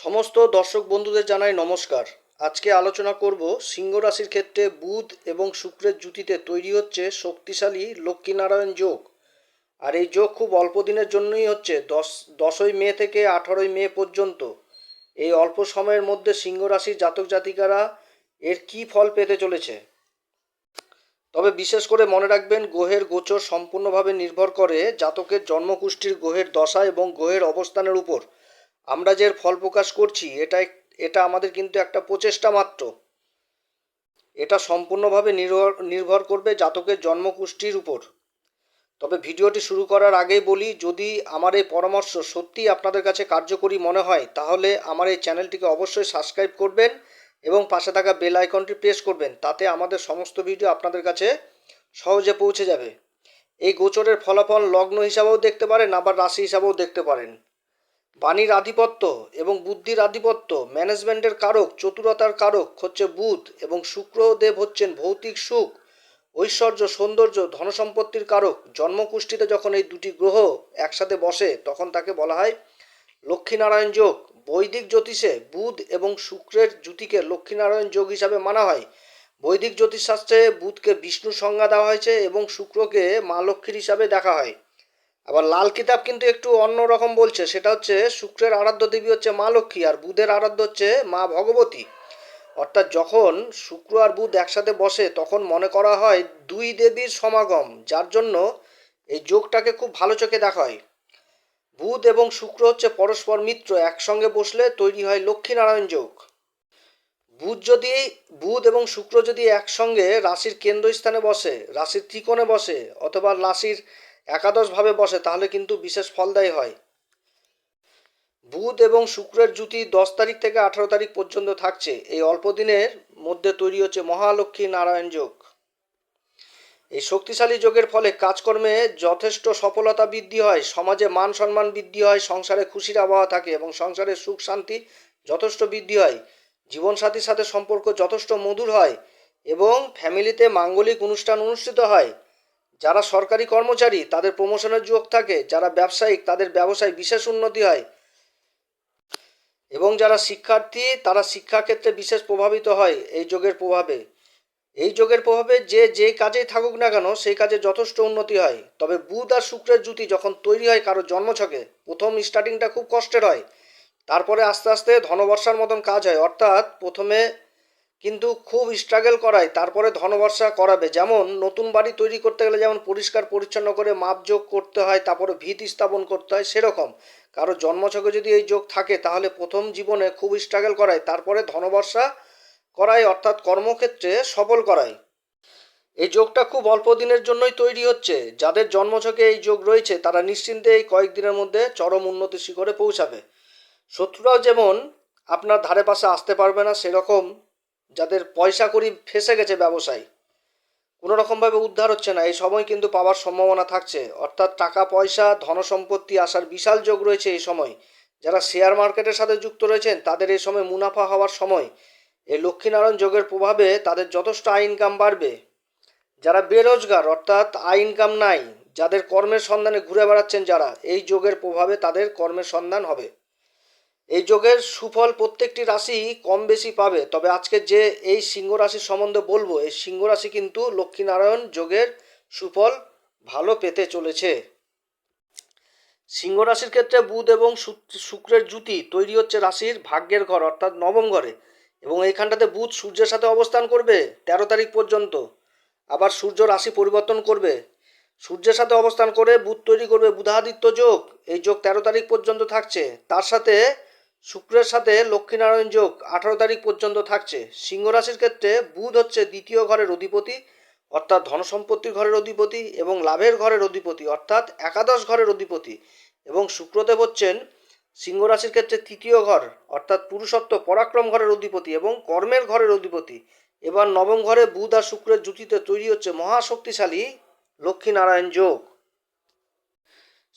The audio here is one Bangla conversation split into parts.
সমস্ত দর্শক বন্ধুদের জানাই নমস্কার। আজকে আলোচনা করব সিংহ রাশির ক্ষেত্রে বুধ এবং শুক্রের জুতিতে তৈরি হচ্ছে শক্তিশালী লক্ষ্মীনারায়ণ যোগ। আর এই যোগ খুব অল্প দিনের জন্যই হচ্ছে, দশ, দশই মে থেকে আঠারোই মে পর্যন্ত। এই অল্প সময়ের মধ্যে সিংহ রাশির জাতক জাতিকারা এর কী ফল পেতে চলেছে? তবে বিশেষ করে মনে রাখবেন, গ্রহের গোচর সম্পূর্ণভাবে নির্ভর করে জাতকের জন্মকুষ্ঠির গ্রহের দশা এবং গ্রহের অবস্থানের উপর। আমরা যে ফল প্রকাশ করছি, এটা এটা আমাদের কিন্তু একটা প্রচেষ্টা মাত্র। এটা সম্পূর্ণভাবে নির্ভর নির্ভর করবে জাতকের জন্মকুষ্ঠির উপর। তবে ভিডিওটি শুরু করার আগেই বলি, যদি আমার এই পরামর্শ সত্যিই আপনাদের কাছে কার্যকরী মনে হয়, তাহলে আমার এই চ্যানেলটিকে অবশ্যই সাবস্ক্রাইব করবেন এবং পাশে থাকা বেল আইকনটি প্রেস করবেন, তাতে আমাদের সমস্ত ভিডিও আপনাদের কাছে সহজে পৌঁছে যাবে। এই গোচরের ফলাফল লগ্ন হিসাবেও দেখতে পারেন, আবার রাশি হিসাবেও দেখতে পারেন। বাণীর আধিপত্য এবং বুদ্ধির আধিপত্য, ম্যানেজমেন্টের কারক, চতুরতার কারক হচ্ছে বুধ এবং শুক্রদেব হচ্ছেন ভৌতিক সুখ, ঐশ্বর্য, সৌন্দর্য, ধনসম্পত্তির কারক। জন্মকুষ্ঠিতে যখন এই দুটি গ্রহ একসাথে বসে, তখন তাকে বলা হয় লক্ষ্মীনারায়ণ যোগ। বৈদিক জ্যোতিষে বুধ এবং শুক্রের জুতিকে লক্ষ্মীনারায়ণ যোগ হিসাবে মানা হয়। বৈদিক জ্যোতিষশাস্ত্রে বুধকে বিষ্ণু সংজ্ঞা দেওয়া হয়েছে এবং শুক্রকে মা লক্ষ্মীর হিসাবে দেখা হয়। আবার লাল কিতাব কিন্তু একটু অন্য রকম বলছে, সেটা হচ্ছে শুক্রের আরাধ্য দেবী হচ্ছে মা লক্ষ্মী আর বুধের আরাধ্য হচ্ছে মা ভগবতী। অর্থাৎ যখন শুক্র আর বুধ একসাথে বসে, তখন মনে করা হয় দুই দেবীর সমাগম, যার জন্য এই যোগটাকে খুব ভালো চোখে দেখা হয়। বুধ এবং শুক্র হচ্ছে পরস্পর মিত্র, একসঙ্গে বসলে তৈরি হয় লক্ষ্মীনারায়ণ যোগ। বুধ যদি, বুধ এবং শুক্র যদি একসঙ্গে রাশির কেন্দ্রস্থানে বসে, রাশির ত্রিকোণে বসে, অথবা রাশির একাদশভাবে বসে, তাহলে কিন্তু বিশেষ ফলদায়ী হয়। বুধ এবং শুক্রের জুতি দশ তারিখ থেকে আঠারো তারিখ পর্যন্ত থাকছে। এই অল্প দিনের মধ্যে তৈরি হচ্ছে মহালক্ষ্মী নারায়ণ যোগ। এই শক্তিশালী যোগের ফলে কাজকর্মে যথেষ্ট সফলতা বৃদ্ধি হয়, সমাজে মান সম্মান বৃদ্ধি হয়, সংসারে খুশির আবহাওয়া থাকে এবং সংসারে সুখ, শান্তি যথেষ্ট বৃদ্ধি হয়। জীবনসাথীর সাথে সম্পর্ক যথেষ্ট মধুর হয় এবং ফ্যামিলিতে মাঙ্গলিক অনুষ্ঠান অনুষ্ঠিত হয়। যারা সরকারি কর্মচারী, তাদের প্রমোশনের যোগ থাকে। যারা ব্যবসায়িক, তাদের ব্যবসায় বিশেষ উন্নতি হয়। এবং যারা শিক্ষার্থী, তারা শিক্ষাক্ষেত্রে বিশেষ প্রভাবিত হয় এই যোগের প্রভাবে। এই যোগের প্রভাবে যে যে কাজেই থাকুক না কেন, সেই কাজে যথেষ্ট উন্নতি হয়। তবে বুধ আর শুক্রের জুতি যখন তৈরি হয় কারও জন্মছকে, প্রথম স্টার্টিংটা খুব কষ্টের হয়। তারপরে আস্তে আস্তে ধনবর্ষার মতন কাজ হয়। অর্থাৎ প্রথমে কিন্তু খুব স্ট্রাগল করায়, তারপরে ধনবর্ষা করাবে। যেমন নতুন বাড়ি তৈরি করতে গেলে যেমন পরিষ্কার পরিচ্ছন্ন করে মাপযোগ করতে হয়, তারপরে ভিত স্থাপন করতে হয়, সেরকম। কারও জন্মছকে যদি এই যোগ থাকে, তাহলে প্রথম জীবনে খুব স্ট্রাগল করায়, তারপরে ধনবর্ষা করায়, অর্থাৎ কর্মক্ষেত্রে সফল করায়। এই যোগটা খুব অল্প দিনের জন্যই তৈরি হচ্ছে। যাদের জন্মছকে এই যোগ রয়েছে, তারা নিশ্চিন্তে এই কয়েকদিনের মধ্যে চরম উন্নতি শিখরে পৌঁছাবে। শত্রুরাও যেমন আপনার ধারে পাশে আসতে পারবে না, সেরকম যাদের পয়সা করি ফেসে গেছে ব্যবসায়, কোনো রকমভাবে উদ্ধার হচ্ছে না, এই সময় কিন্তু পাওয়ার সম্ভাবনা থাকছে। অর্থাৎ টাকা, পয়সা ধনসম্পত্তি আসার বিশাল যোগ রয়েছে এই সময়। যারা শেয়ার মার্কেটের সাথে যুক্ত রয়েছেন, তাদের এই সময় মুনাফা হওয়ার সময়। এই লক্ষ্মীনারায়ণ যোগের প্রভাবে তাদের যথেষ্ট আয় ইনকাম বাড়বে। যারা বেরোজগার, অর্থাৎ আয় ইনকাম নাই, যাদের কর্মের সন্ধানে ঘুরে বেড়াচ্ছেন যারা, এই যোগের প্রভাবে তাদের কর্মের সন্ধান হবে। এই যোগের সুফল প্রত্যেকটি রাশি কম বেশি পাবে। তবে আজকে যে এই সিংহ রাশির সম্বন্ধে বলব, এই সিংহ রাশি কিন্তু লক্ষ্মীনারায়ণ যোগের সুফল ভালো পেতে চলেছে। সিংহ রাশির ক্ষেত্রে বুধ এবং শুক্রের জুতি তৈরি হচ্ছে রাশির ভাগ্যের ঘর, অর্থাৎ নবম ঘরে। এবং এইখানটাতে বুধ সূর্যের সাথে অবস্থান করবে তেরো তারিখ পর্যন্ত। আবার সূর্য রাশি পরিবর্তন করবে। সূর্যের সাথে অবস্থান করে বুধ তৈরি করবে বুধাদিত্য যোগ। এই যোগ তেরো তারিখ পর্যন্ত থাকছে। তার সাথে শুক্রের সাথে লক্ষ্মীনারায়ণ যোগ আঠারো তারিখ পর্যন্ত থাকছে। সিংহ রাশির ক্ষেত্রে বুধ হচ্ছে দ্বিতীয় ঘরের অধিপতি, অর্থাৎ ধনসম্পত্তির ঘরের অধিপতি এবং লাভের ঘরের অধিপতি, অর্থাৎ একাদশ ঘরের অধিপতি। এবং শুক্রদেব হচ্ছেন সিংহ রাশির ক্ষেত্রে তৃতীয় ঘর, অর্থাৎ পুরুষত্ব পরাক্রম ঘরের অধিপতি এবং কর্মের ঘরের অধিপতি। এবার নবম ঘরে বুধ আর শুক্রের জুতিতে তৈরি হচ্ছে মহাশক্তিশালী লক্ষ্মীনারায়ণ যোগ।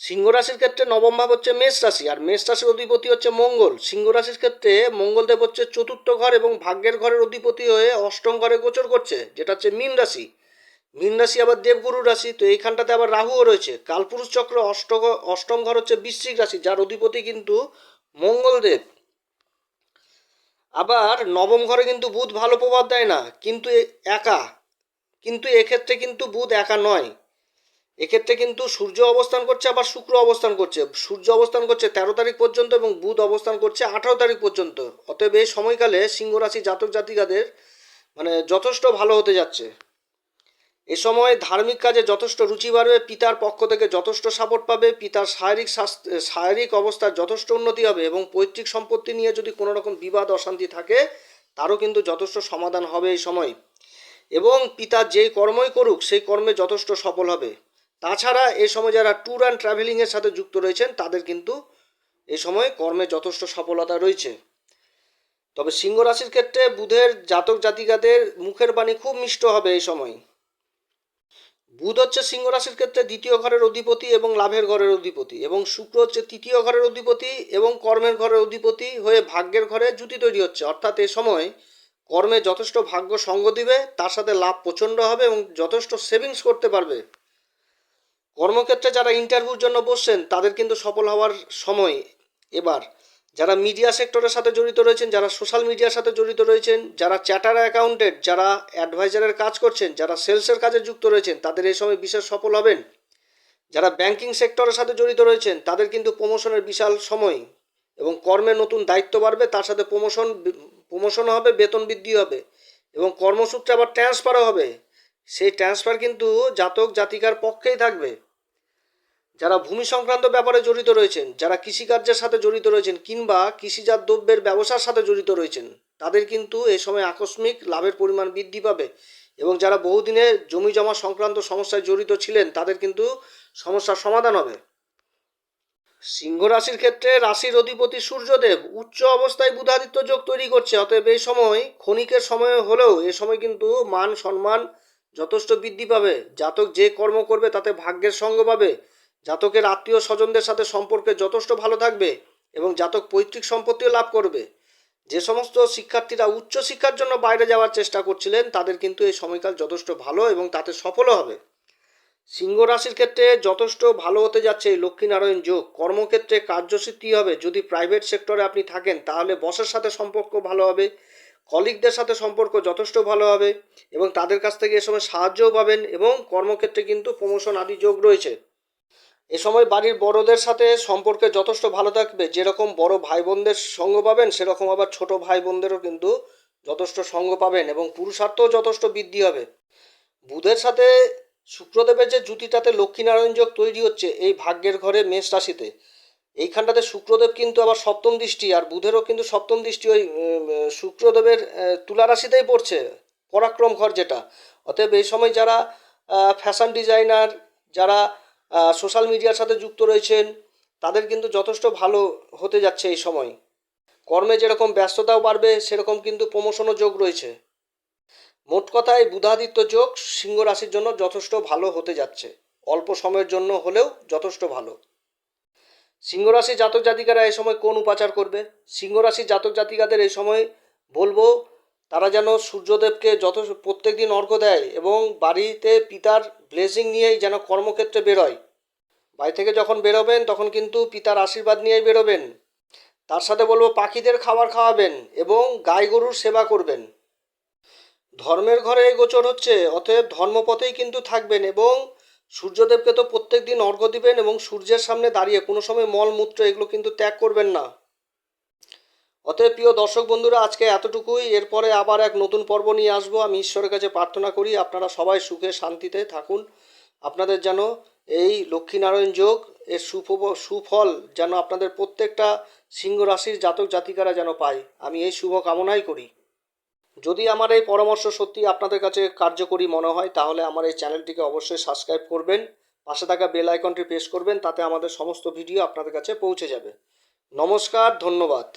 সিংহ রাশির ক্ষেত্রে নবম ভাব হচ্ছে মেষ রাশি, আর মেষ রাশির অধিপতি হচ্ছে মঙ্গল। সিংহ রাশির ক্ষেত্রে মঙ্গলদেব হচ্ছে চতুর্থ ঘর এবং ভাগ্যের ঘরের অধিপতি হয়ে অষ্টম ঘরে গোচর করছে, যেটা হচ্ছে মীন রাশি। মীন রাশি আবার দেবগুরু রাশি, তো এইখানটাতে আবার রাহুও রয়েছে। কালপুরুষ চক্র অষ্ট অষ্টম ঘর হচ্ছে বৃশ্চিক রাশি, যার অধিপতি কিন্তু মঙ্গলদেব। আবার নবম ঘরে কিন্তু বুধ ভালো প্রভাব দেয় না, কিন্তু একা। কিন্তু এক্ষেত্রে কিন্তু বুধ একা নয়। এক্ষেত্রে কিন্তু সূর্য অবস্থান করছে, আবার শুক্র অবস্থান করছে। সূর্য অবস্থান করছে তেরো তারিখ পর্যন্ত এবং বুধ অবস্থান করছে আঠারো তারিখ পর্যন্ত। অতএব এই সময়কালে সিংহ রাশি জাতক জাতিকাদের মানে যথেষ্ট ভালো হতে যাচ্ছে। এ সময় ধার্মিক কাজে যথেষ্ট রুচি বাড়বে, পিতার পক্ষ থেকে যথেষ্ট সাপোর্ট পাবে, পিতার শারীরিক শারীরিক অবস্থার যথেষ্ট উন্নতি হবে এবং পৈতৃক সম্পত্তি নিয়ে যদি কোনো রকম বিবাদ, অশান্তি থাকে, তারও কিন্তু যথেষ্ট সমাধান হবে এই সময়। এবং পিতা যেই কর্মই করুক, সেই কর্মে যথেষ্ট সফল হবে। তাছাড়া এ সময় যারা ট্যুর অ্যান্ড ট্রাভেলিংয়ের সাথে যুক্ত রয়েছেন, তাদের কিন্তু এ সময় কর্মে যথেষ্ট সফলতা রয়েছে। তবে সিংহ রাশির ক্ষেত্রে বুধের জাতক জাতিকাদের মুখের বাণী খুব মিষ্ট হবে এই সময়। বুধ হচ্ছে সিংহ রাশির ক্ষেত্রে দ্বিতীয় ঘরের অধিপতি এবং লাভের ঘরের অধিপতি এবং শুক্র হচ্ছে তৃতীয় ঘরের অধিপতি এবং কর্মের ঘরের অধিপতি হয়ে ভাগ্যের ঘরে জুতি তৈরি হচ্ছে। অর্থাৎ এ সময় কর্মে যথেষ্ট ভাগ্য সঙ্গ দিবে, তার সাথে লাভ প্রচণ্ড হবে এবং যথেষ্ট সেভিংস করতে পারবে। কর্মক্ষেত্রে যারা ইন্টারভিউর জন্য বসছেন, তাদের কিন্তু সফল হওয়ার সময় এবার। যারা মিডিয়া সেক্টরের সাথে জড়িত রয়েছেন, যারা সোশ্যাল মিডিয়ার সাথে জড়িত রয়েছেন, যারা চ্যাটার অ্যাকাউন্টেন্ট যারা অ্যাডভাইজারের কাজ করছেন, যারা সেলসের কাজে যুক্ত রয়েছেন, তাদের এই সময় বিশেষ সফল হবেন। যারা ব্যাংকিং সেক্টরের সাথে জড়িত রয়েছেন, তাদের কিন্তু প্রমোশনের বিশাল সময় এবং কর্মে নতুন দায়িত্ব বাড়বে, তার সাথে প্রমোশন প্রমোশন হবে, বেতন বৃদ্ধি হবে এবং কর্মসূত্রে আবার ট্রান্সফারও হবে। সেই ট্রান্সফার কিন্তু জাতক জাতিকার পক্ষেই থাকবে। যারা ভূমি সংক্রান্ত ব্যাপারে জড়িত রয়েছেন, যারা কৃষিকার্যের সাথে জড়িত রয়েছেন কিংবা কৃষিজাত দ্রব্যের ব্যবসার সাথে জড়িত রয়েছেন, তাদের কিন্তু এ সময় আকস্মিক লাভের পরিমাণ বৃদ্ধি পাবে এবং যারা বহুদিনে জমি জমা সংক্রান্ত সমস্যায় জড়িত ছিলেন, তাদের কিন্তু সমস্যার সমাধান হবে। সিংহ রাশির ক্ষেত্রে রাশির অধিপতি সূর্যদেব উচ্চ অবস্থায় বুধাদিত্য যোগ তৈরি করছে, অতএব এই সময় ক্ষণিকের সময় হলেও এ সময় কিন্তু মান সম্মান যথেষ্ট বৃদ্ধি পাবে। জাতক যে কর্ম করবে, তাতে ভাগ্যের সঙ্গ পাবে। জাতকের আত্মীয় স্বজনদের সাথে সম্পর্কে যথেষ্ট ভালো থাকবে এবং জাতক পৈতৃক সম্পত্তিও লাভ করবে। যে সমস্ত শিক্ষার্থীরা উচ্চ শিক্ষার জন্য বাইরে যাওয়ার চেষ্টা করছিলেন, তাদের কিন্তু এই সময়কাল যথেষ্ট ভালো এবং তাতে সফলও হবে। সিংহ রাশির ক্ষেত্রে যথেষ্ট ভালো হতে যাচ্ছে এই লক্ষ্মীনারায়ণ যোগ। কর্মক্ষেত্রে কার্যসিদ্ধি হবে। যদি প্রাইভেট সেক্টরে আপনি থাকেন, তাহলে বসের সাথে সম্পর্ক ভালো হবে। কলিগদের সাথে সম্পর্ক যথেষ্ট ভালো হবে এবং তাদের কাছ থেকে এ সময় সাহায্যও পাবেন এবং কর্মক্ষেত্রে কিন্তু প্রমোশন আদি যোগ রয়েছে। এ সময় বাড়ির বড়দের সাথে সম্পর্কে যথেষ্ট ভালো থাকবে। যেরকম বড় ভাই বোনদের সঙ্গ পাবেন, সেরকম আবার ছোট ভাই বোনদেরও কিন্তু যথেষ্ট সঙ্গ পাবেন এবং পুরুষার্থও যথেষ্ট বৃদ্ধি হবে। বুধের সাথে শুক্রদেবের যে জুতিটাতে লক্ষ্মীনারায়ণ যোগ তৈরি হচ্ছে, এই ভাগ্যের ঘরে মেষ রাশিতে। এইখানটাতে শুক্রদেব কিন্তু আবার সপ্তম দৃষ্টি আর বুধেরও কিন্তু সপ্তম দৃষ্টি ওই শুক্রদেবের আহ, তুলা রাশিতেই পড়ছে পরাক্রম ঘর যেটা। অতএব এই সময় যারা ফ্যাশন ডিজাইনার যারা সোশ্যাল মিডিয়ার সাথে যুক্ত রয়েছেন তাদের কিন্তু যথেষ্ট ভালো হতে যাচ্ছে এই সময়। কর্মে যেরকম ব্যস্ততাও বাড়বে সেরকম কিন্তু প্রমোশনও যোগ রয়েছে। মোট কথায় বুধাদিত্য যোগ সিংহ রাশির জন্য যথেষ্ট ভালো হতে যাচ্ছে। অল্প সময়ের জন্য হলেও যথেষ্ট ভালো। সিংহ রাশি জাতক জাতিকারা এই সময় কোন উপাচার করবে? সিংহ রাশি জাতক জাতিকাদের এই সময় বলব, তারা যেন সূর্যদেবকে যত প্রত্যেক দিন অর্ঘ্য দেয় এবং বাড়িতে পিতার ব্লেসিং নিয়েই যেন কর্মক্ষেত্রে বেরোয়। বাড়ি থেকে যখন বেরোবেন, তখন কিন্তু পিতার আশীর্বাদ নিয়েই বেরোবেন। তার সাথে বলব, পাখিদের খাবার খাওয়াবেন এবং গাই গরুর সেবা করবেন। ধর্মের ঘরে গোচর হচ্ছে, অতএব ধর্মপথেই কিন্তু থাকবেন এবং সূর্যদেবকে তো প্রত্যেক দিন অর্ঘ্য দিবেন এবং সূর্যের সামনে দাঁড়িয়ে কোনো সময় মলমূত্র এগুলো কিন্তু ত্যাগ করবেন না। অতএব প্রিয় দর্শক বন্ধুরা, আজকে এতটুকুই। এরপরে আবার এক নতুন পর্ব নিয়ে আসব। আমি ঈশ্বরের কাছে প্রার্থনা করি, আপনারা সবাই সুখে শান্তিতে থাকুন। আপনাদের যেন এই লক্ষ্মীনারায়ণ যোগ, এর সুফ, সুফল যেন আপনাদের প্রত্যেকটা সিংহ রাশির জাতক জাতিকারা যেন পায়। আমি এই শুভ কামনাই করি। যদি আমার এই পরামর্শ সত্যি আপনাদের কাছে কার্যকরী মনে হয়, তাহলে আমার এই চ্যানেলটিকে অবশ্যই সাবস্ক্রাইব করবেন, পাশে থাকা বেল আইকনটি প্রেস করবেন, তাতে আমাদের সমস্ত ভিডিও আপনাদের কাছে পৌঁছে যাবে। নমস্কার, ধন্যবাদ।